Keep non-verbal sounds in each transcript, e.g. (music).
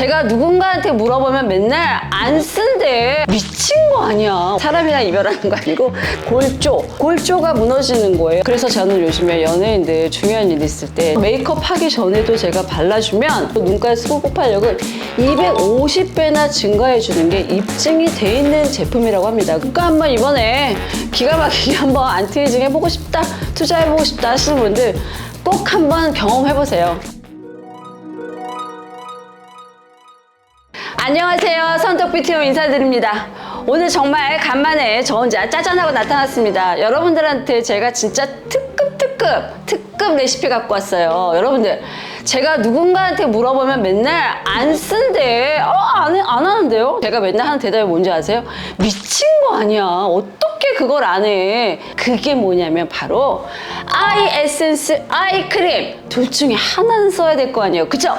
제가 누군가한테 물어보면 맨날 안 쓴대. 미친 거 아니야. 사람이랑 이별하는 거 아니고 골조. 골조가 무너지는 거예요. 그래서 저는 요즘에 연예인들 중요한 일 있을 때 메이크업 하기 전에도 제가 발라주면 또 눈가의 수분 폭발력을 250배나 증가해 주는 게 입증이 돼 있는 제품이라고 합니다. 그러니까 한번 이번에 기가 막히게 한번 안티에이징 해보고 싶다, 투자해보고 싶다 하시는 분들 꼭 한번 경험해보세요. 안녕하세요. 선덕뷰티로 인사드립니다. 오늘 정말 간만에 저 혼자 짜잔하고 나타났습니다. 여러분들한테 제가 진짜 특급 특급 특급 레시피 갖고 왔어요. 여러분들 제가 누군가한테 물어보면 맨날 안 쓴대. 어, 안, 해- 안 하는데요? 제가 맨날 하는 대답이 뭔지 아세요? 미친 거 아니야. 어떻게 그걸 안 해? 그게 뭐냐면 바로 아이 에센스 아이 크림. 둘 중에 하나는 써야 될 거 아니에요. 그죠?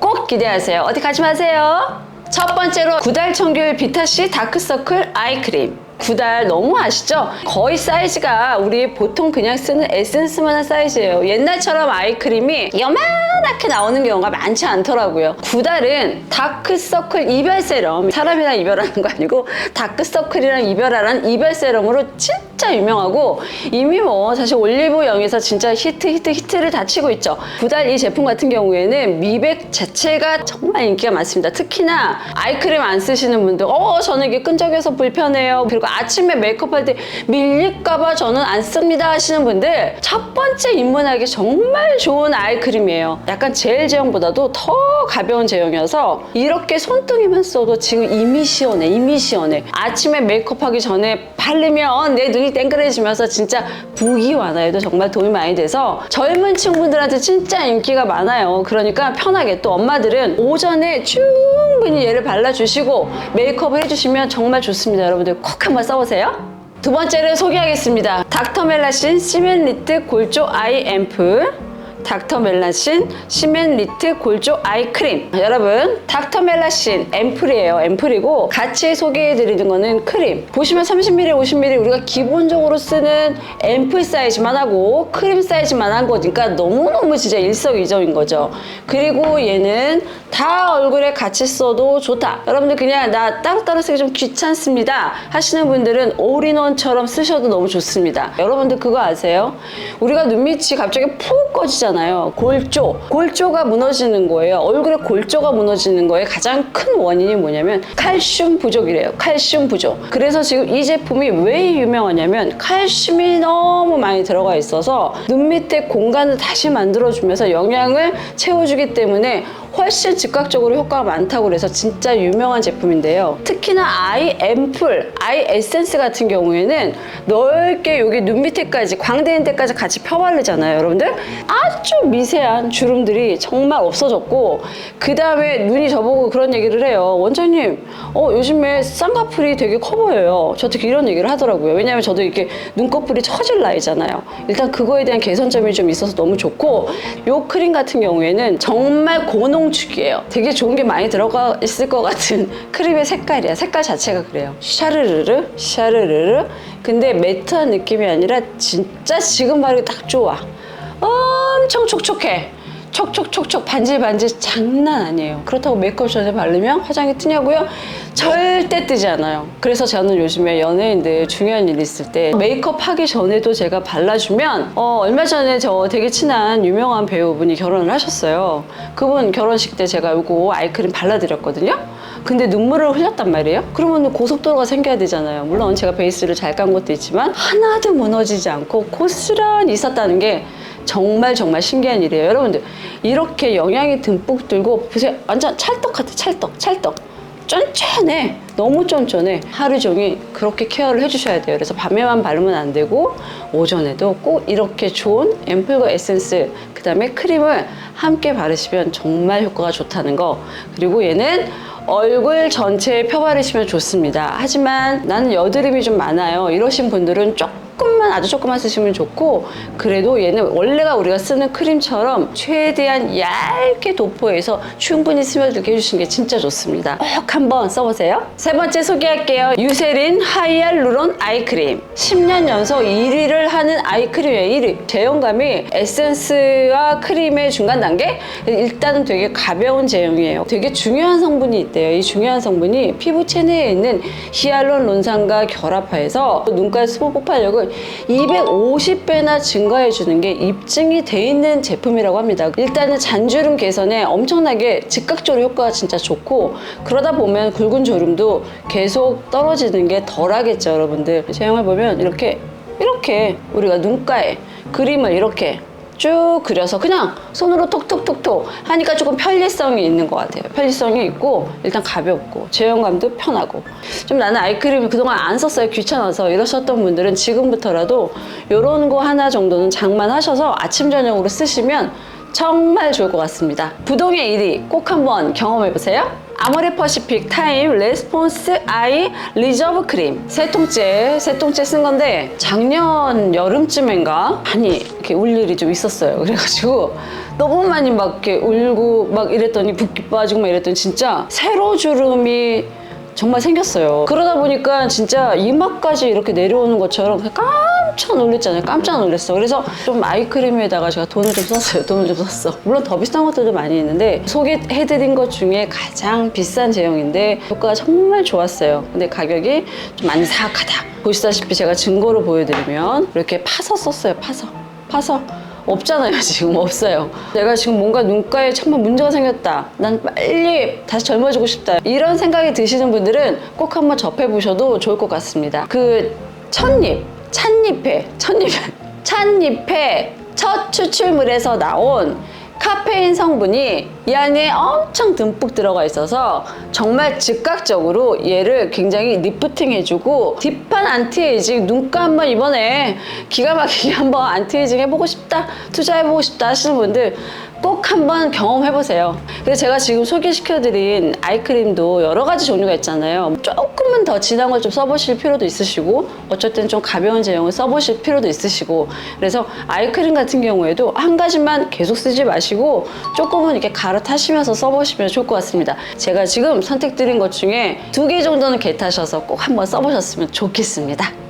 꼭 기대하세요. 어디 가지 마세요. 첫 번째로 구달 청귤 비타C 다크서클 아이크림. 구달 너무 아시죠? 거의 사이즈가 우리 보통 그냥 쓰는 에센스만한 사이즈예요. 옛날처럼 아이크림이 요만하게 나오는 경우가 많지 않더라고요. 구달은 다크서클 이별 세럼. 사람이랑 이별하는 거 아니고 다크서클이랑 이별하라는 이별 세럼으로 진 짜 유명하고 이미 뭐 사실 올리브영에서 진짜 히트 히트 히트를 다 치고 있죠. 구달 이 제품 같은 경우에는 미백 자체가 정말 인기가 많습니다. 특히나 아이크림 안 쓰시는 분들, 어 저는 이게 끈적여서 불편해요. 그리고 아침에 메이크업할 때 밀릴까봐 저는 안 씁니다 하시는 분들 첫 번째 입문하기 정말 좋은 아이크림이에요. 약간 젤 제형보다도 더 가벼운 제형이어서 이렇게 손등에만 써도 지금 이미 시원해, 이미 시원해. 아침에 메이크업하기 전에 바르면 내 눈이 땡그레지면서 진짜 부기 완화에도 정말 도움이 많이 돼서 젊은 친구들한테 진짜 인기가 많아요. 그러니까 편하게 또 엄마들은 오전에 충분히 얘를 발라주시고 메이크업을 해주시면 정말 좋습니다. 여러분들 꼭 한번 써보세요. 두 번째를 소개하겠습니다. 닥터멜라신 시멘리트 골조 아이 앰플. 닥터멜라신 시멘리트 골조 아이크림. 여러분 닥터멜라신 앰플이에요. 앰플이고 같이 소개해드리는 거는 크림. 보시면 30ml 50ml 우리가 기본적으로 쓰는 앰플 사이즈만 하고 크림 사이즈만 한 거니까 너무너무 진짜 일석이조인 거죠. 그리고 얘는 다 얼굴에 같이 써도 좋다. 여러분들 그냥 나 따로따로 쓰기 좀 귀찮습니다 하시는 분들은 올인원처럼 쓰셔도 너무 좋습니다. 여러분들 그거 아세요? 우리가 눈밑이 갑자기 푹 꺼지잖아요 골조. 골조가 무너지는 거예요. 얼굴에 골조가 무너지는 거에 가장 큰 원인이 뭐냐면 칼슘 부족이래요. 칼슘 부족. 그래서 지금 이 제품이 왜 유명하냐면 칼슘이 너무 많이 들어가 있어서 눈 밑에 공간을 다시 만들어주면서 영양을 채워주기 때문에 훨씬 즉각적으로 효과가 많다고 그래서 진짜 유명한 제품인데요. 특히나 아이 앰플, 아이 에센스 같은 경우에는 넓게 여기 눈 밑에까지 광대 인대까지 같이 펴바르잖아요, 여러분들. 아주 미세한 주름들이 정말 없어졌고 그 다음에 눈이 저보고 그런 얘기를 해요. 원장님, 어, 요즘에 쌍꺼풀이 되게 커 보여요. 저 특히 이런 얘기를 하더라고요. 왜냐하면 저도 이렇게 눈꺼풀이 처질 나이잖아요. 일단 그거에 대한 개선점이 좀 있어서 너무 좋고 요 크림 같은 경우에는 정말 고농 축이에요. 되게 좋은 게 많이 들어가 있을 것 같은 (laughs) 크림의 색깔이야. 색깔 자체가 그래요. 샤르르르, 샤르르르. 근데 매트한 느낌이 아니라 진짜 지금 바르기 딱 좋아. 엄청 촉촉해. 촉촉촉촉 반질반질 장난 아니에요. 그렇다고 메이크업 전에 바르면 화장이 뜨냐고요? 절대 뜨지 않아요. 그래서 저는 요즘에 연예인들 중요한 일 있을 때 메이크업 하기 전에도 제가 발라주면 어, 얼마 전에 저 되게 친한 유명한 배우분이 결혼을 하셨어요. 그분 결혼식 때 제가 요거 아이크림 발라드렸거든요. 근데 눈물을 흘렸단 말이에요. 그러면 고속도로가 생겨야 되잖아요. 물론 제가 베이스를 잘 깐 것도 있지만 하나도 무너지지 않고 고스란히 있었다는 게 정말 정말 신기한 일이에요. 여러분들 이렇게 영양이 듬뿍 들고 보세요. 완전 찰떡 같아. 찰떡, 찰떡. 쫀쫀해. 너무 쫀쫀해. 하루 종일 그렇게 케어를 해주셔야 돼요. 그래서 밤에만 바르면 안 되고 오전에도 꼭 이렇게 좋은 앰플과 에센스 그 다음에 크림을 함께 바르시면 정말 효과가 좋다는 거. 그리고 얘는 얼굴 전체에 펴바르시면 좋습니다. 하지만 나는 여드름이 좀 많아요. 이러신 분들은 조금만 아주 조금만 쓰시면 좋고 그래도 얘는 원래가 우리가 쓰는 크림처럼 최대한 얇게 도포해서 충분히 스며들게 해주시는 게 진짜 좋습니다. 꼭 한번 써보세요. 세 번째 소개할게요. 유세린 하이알루론 아이크림. 10년 연속 1위를 하는 아이크림이에요. 1위. 제형감이 에센스와 크림의 중간 단계? 일단은 되게 가벼운 제형이에요. 되게 중요한 성분이 있대요. 이 중요한 성분이 피부 체내에 있는 히알루론산과 결합해서 눈가의 수분 폭발력을 250배나 증가해 주는 게 입증이 돼 있는 제품이라고 합니다. 일단은 잔주름 개선에 엄청나게 즉각적으로 효과가 진짜 좋고 그러다 보면 굵은 주름도 계속 떨어지는 게 덜하겠죠, 여러분들. 제형을 보면 이렇게 이렇게 우리가 눈가에 그림을 이렇게 쭉 그려서 그냥 손으로 톡톡톡톡 하니까 조금 편리성이 있는 것 같아요. 편리성이 있고 일단 가볍고 제형감도 편하고 좀 나는 아이크림을 그동안 안 썼어요. 귀찮아서 이러셨던 분들은 지금부터라도 이런 거 하나 정도는 장만하셔서 아침 저녁으로 쓰시면 정말 좋을 것 같습니다. 부동의 1위 꼭 한번 경험해 보세요. 아모레 퍼시픽 타임 레스폰스 아이 리저브 크림. 세 통째 세 통째 쓴 건데 작년 여름쯤인가? 많이 이렇게 울 일이 좀 있었어요. 그래가지고 너무 많이 막 이렇게 울고 막 이랬더니 붓기 빠지고 막 이랬더니 진짜 세로 주름이 정말 생겼어요. 그러다 보니까 진짜 이마까지 이렇게 내려오는 것처럼 깜 짝 놀랐잖아요. 깜짝 놀랐어. 그래서 좀 아이크림에다가 제가 돈을 좀 썼어요. 돈을 좀 썼어. 물론 더 비싼 것들도 많이 있는데 소개해드린 것 중에 가장 비싼 제형인데 효과가 정말 좋았어요. 근데 가격이 좀 많이 사악하다. 보시다시피 제가 증거로 보여드리면 이렇게 파서 썼어요. 파서. 파서. 없잖아요 (laughs) 지금 없어요 내가 지금 뭔가 눈가에 정말 문제가 생겼다 난 빨리 다시 젊어지고 싶다 이런 생각이 드시는 분들은 꼭 한번 접해 보셔도 좋을 것 같습니다 그 첫잎 찻잎에 첫잎 찻잎에 첫 추출물에서 나온 카페인 성분이 이 안에 엄청 듬뿍 들어가 있어서 정말 즉각적으로 얘를 굉장히 리프팅 해주고 딥한 안티에이징 눈가 한번 이번에 기가 막히게 한번 안티에이징 해보고 싶다 투자해보고 싶다 하시는 분들 꼭 한번 경험해보세요. 그래서 제가 지금 소개시켜드린 아이크림도 여러 가지 종류가 있잖아요. 조금은 더 진한 걸 좀 써보실 필요도 있으시고, 어쨌든 좀 가벼운 제형을 써보실 필요도 있으시고, 그래서 아이크림 같은 경우에도 한 가지만 계속 쓰지 마시고, 조금은 이렇게 갈아타시면서 써보시면 좋을 것 같습니다. 제가 지금 선택드린 것 중에 두 개 정도는 개 타셔서 꼭 한번 써보셨으면 좋겠습니다.